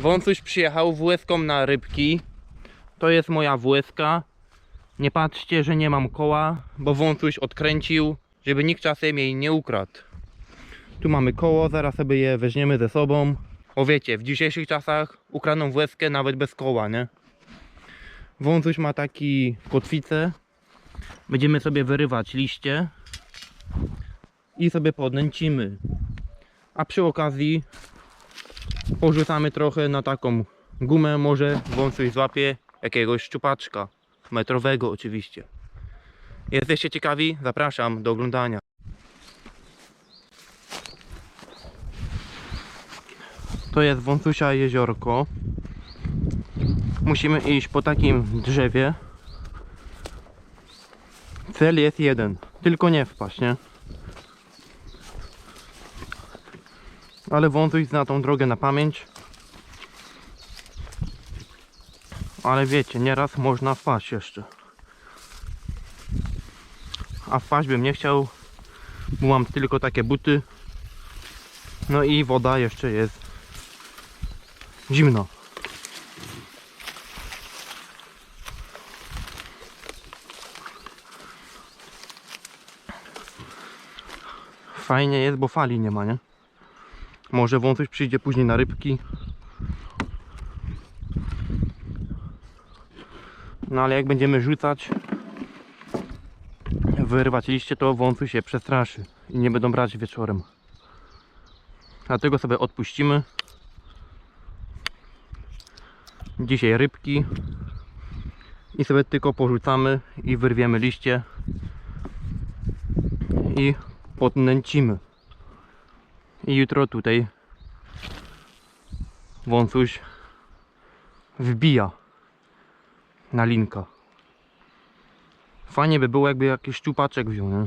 Wąsuś przyjechał WS-ką na rybki. To jest moja WS. Nie patrzcie, że nie mam koła, bo wąsuś odkręcił, żeby nikt czasem jej nie ukradł. Tu mamy koło, zaraz sobie je weźmiemy ze sobą. O wiecie, w dzisiejszych czasach ukradną WS nawet bez koła, nie? Wąsuś ma taki kotwicę. Będziemy sobie wyrywać liście i sobie podnęcimy. A przy okazji porzucamy trochę na taką gumę, może wąsuś złapie jakiegoś szczupaczka. Metrowego oczywiście. Jesteście ciekawi? Zapraszam do oglądania. To jest wąsusia jeziorko. Musimy iść po takim drzewie. Cel jest jeden, tylko nie wpaść, nie? Ale wąsuś zna tą drogę na pamięć. Ale wiecie, nieraz można wpaść jeszcze. A wpaść bym nie chciał, bo mam tylko takie buty. No i woda jeszcze jest zimno. Fajnie jest, bo fali nie ma, nie? Może wąsuś przyjdzie później na rybki. No ale jak będziemy rzucać, wyrwać liście, to wąsuś się przestraszy i nie będą brać wieczorem. Dlatego sobie odpuścimy. Dzisiaj rybki. I sobie tylko porzucamy i wyrwiemy liście. I podnęcimy. I jutro tutaj wąsuś wbija na linka. Fajnie by było jakby jakiś szczupaczek wziął, nie?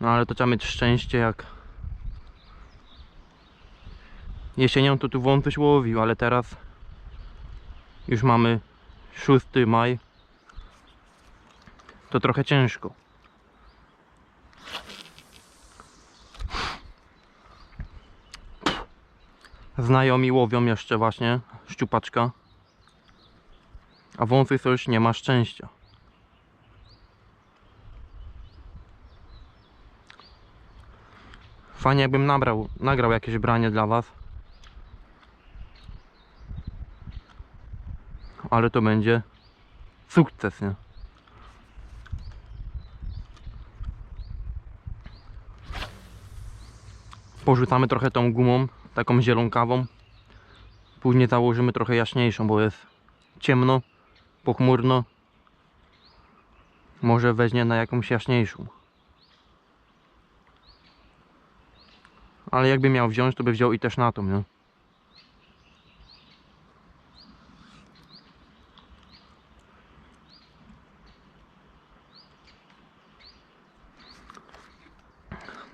No ale to trzeba mieć szczęście jak Jesienią to tu wąsuś łowił, ale teraz już mamy 6 maj to trochę ciężko. Znajomi łowią jeszcze właśnie szczupaczka. A wąsuś już nie ma szczęścia. Fajnie jakbym nabrał, nagrał jakieś branie dla was. Ale to będzie sukces, nie? Porzucamy trochę tą gumą, taką zielonkawą. Później założymy trochę jaśniejszą, bo jest ciemno, pochmurno. Może weźmie na jakąś jaśniejszą. Ale jakby miał wziąć, to by wziął i też na tą, nie?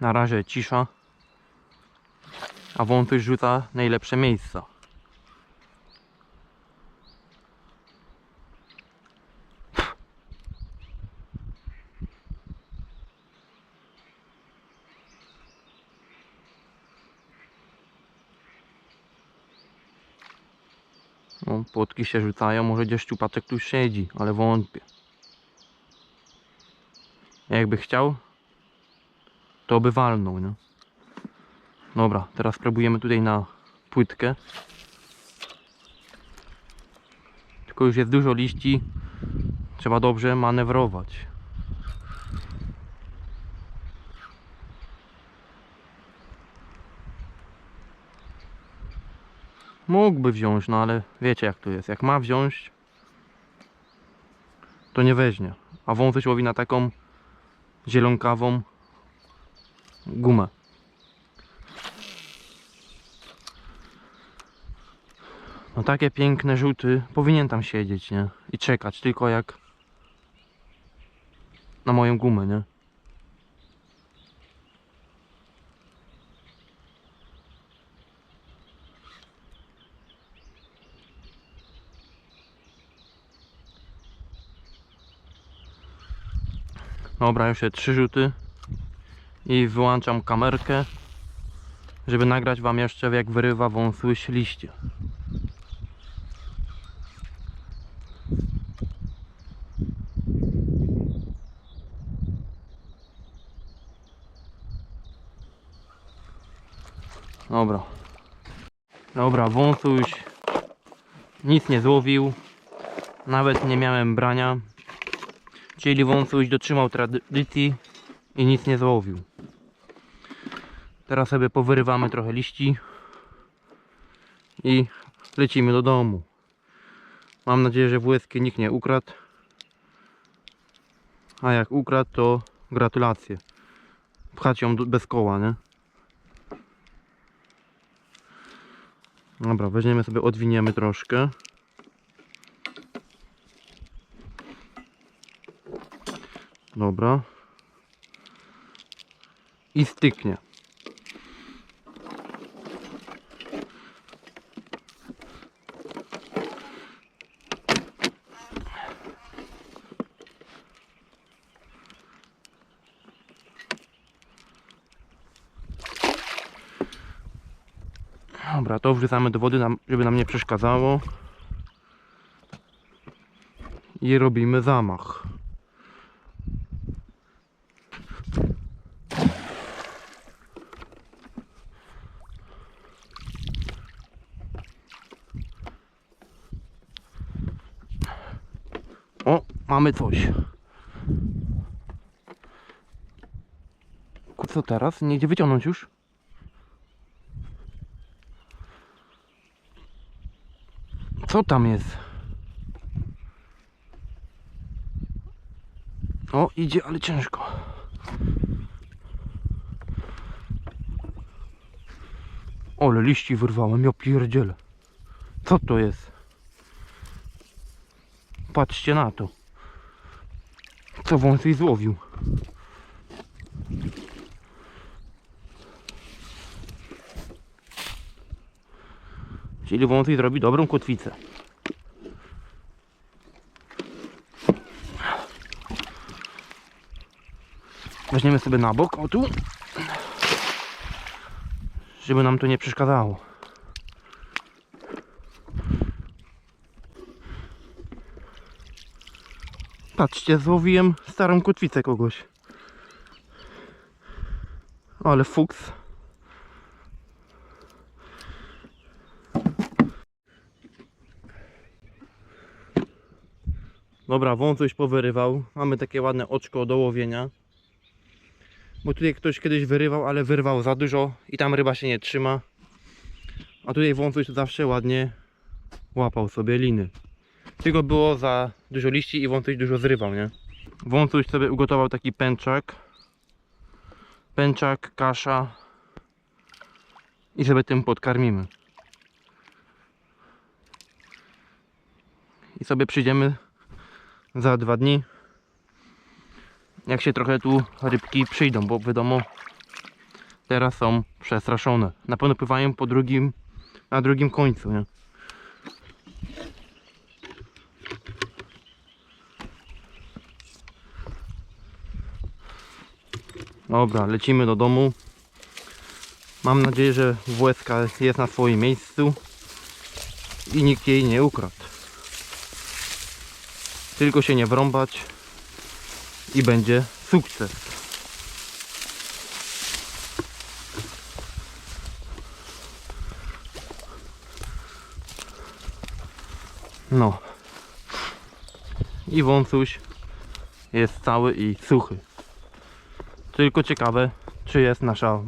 Na razie cisza. A wątuś rzuca najlepsze miejsca. No, płotki się rzucają, może gdzieś szczupaczek tu siedzi, ale wątpię. Jakby chciał, to by walnął, nie? Dobra, teraz spróbujemy tutaj na płytkę. Tylko już jest dużo liści. Trzeba dobrze manewrować. Mógłby wziąć, no ale wiecie jak to jest. Jak ma wziąć, to nie weźmie. A wąsuś łowi na taką zielonkawą gumę. No takie piękne rzuty powinien tam siedzieć, nie? I czekać, tylko jak na moją gumę, nie? Dobra, już się trzy rzuty i wyłączam kamerkę żeby nagrać wam jeszcze jak wyrywa wąsłyś liście. Dobra. Dobra, wąsuś nic nie złowił. Nawet nie miałem brania. Czyli wąsuś dotrzymał tradycji i nic nie złowił. Teraz sobie powyrywamy trochę liści i lecimy do domu. Mam nadzieję, że włyskie nikt nie ukradł. A jak ukradł, to gratulacje. Pchać ją bez koła, nie? Dobra, weźmiemy sobie, odwiniemy troszkę. Dobra. I styknie. Dobra, to wrzucamy do wody, żeby nam nie przeszkadzało. I robimy zamach. O, mamy coś. Co teraz? Nie idzie wyciągnąć już? Co tam jest? O, idzie, ale ciężko. Ole, liści wyrwałem, ja pierdzielę. Co to jest? Patrzcie na to. Co wąsy złowił. Czyli wąsy zrobi dobrą kotwicę. Weźmiemy sobie na bok, o tu. Żeby nam to nie przeszkadzało. Patrzcie, złowiłem starą kotwicę kogoś. Ale fuks. Dobra, wąsuś powyrywał. Mamy takie ładne oczko do łowienia. Bo tutaj ktoś kiedyś wyrywał, ale wyrwał za dużo i tam ryba się nie trzyma. A tutaj wąsuś zawsze ładnie łapał sobie liny. Tylko było za dużo liści i wąsuś dużo zrywał, nie? Wąsuś sobie ugotował taki pęczak. Pęczak, kasza. I sobie tym podkarmimy. I sobie przyjdziemy za dwa dni jak się trochę tu rybki przyjdą, bo wiadomo teraz są przestraszone. Na pewno pływają po drugim, na drugim końcu, nie? Dobra, lecimy do domu. Mam nadzieję, że WSK jest na swoim miejscu i nikt jej nie ukradł. Tylko się nie wrąbać i będzie sukces. No. I wąsuś jest cały i suchy. Tylko ciekawe, czy jest nasza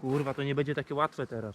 Kurwa, to nie będzie takie łatwe teraz.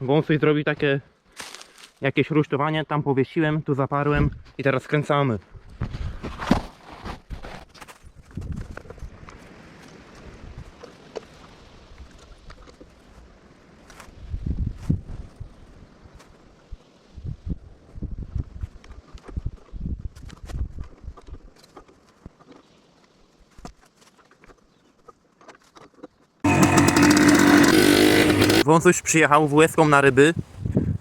Wąsuś zrobił takie jakieś rusztowanie, tam powiesiłem, tu zaparłem i teraz skręcamy. Wąsuś przyjechał WS-ką na ryby,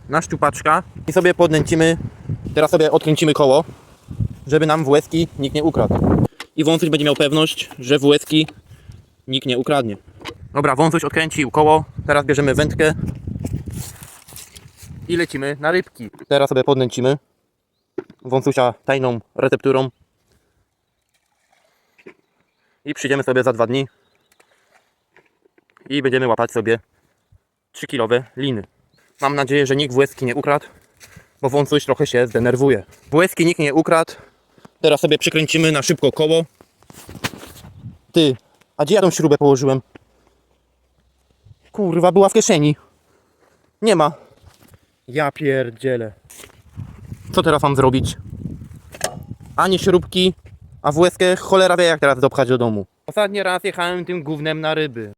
na szczupaczka i sobie podnęcimy, teraz sobie odkręcimy koło, żeby nam WS-ki nikt nie ukradł. I Wąsuś będzie miał pewność, że WS-ki nikt nie ukradnie. Dobra, Wąsuś odkręcił koło, teraz bierzemy wędkę i lecimy na rybki. Teraz sobie podnęcimy Wąsusia tajną recepturą i przyjdziemy sobie za dwa dni i będziemy łapać sobie 3-kilowe liny. Mam nadzieję, że nikt WS-ki nie ukradł, bo wąsuś trochę się zdenerwuje. WS-ki nikt nie ukradł. Teraz sobie przykręcimy na szybko koło. Ty, a gdzie ja tą śrubę położyłem? Kurwa, była w kieszeni. Nie ma. Ja pierdzielę. Co teraz mam zrobić? Ani śrubki, a WS-kę cholera wie jak teraz dopchać do domu. Ostatni raz jechałem tym gównem na ryby.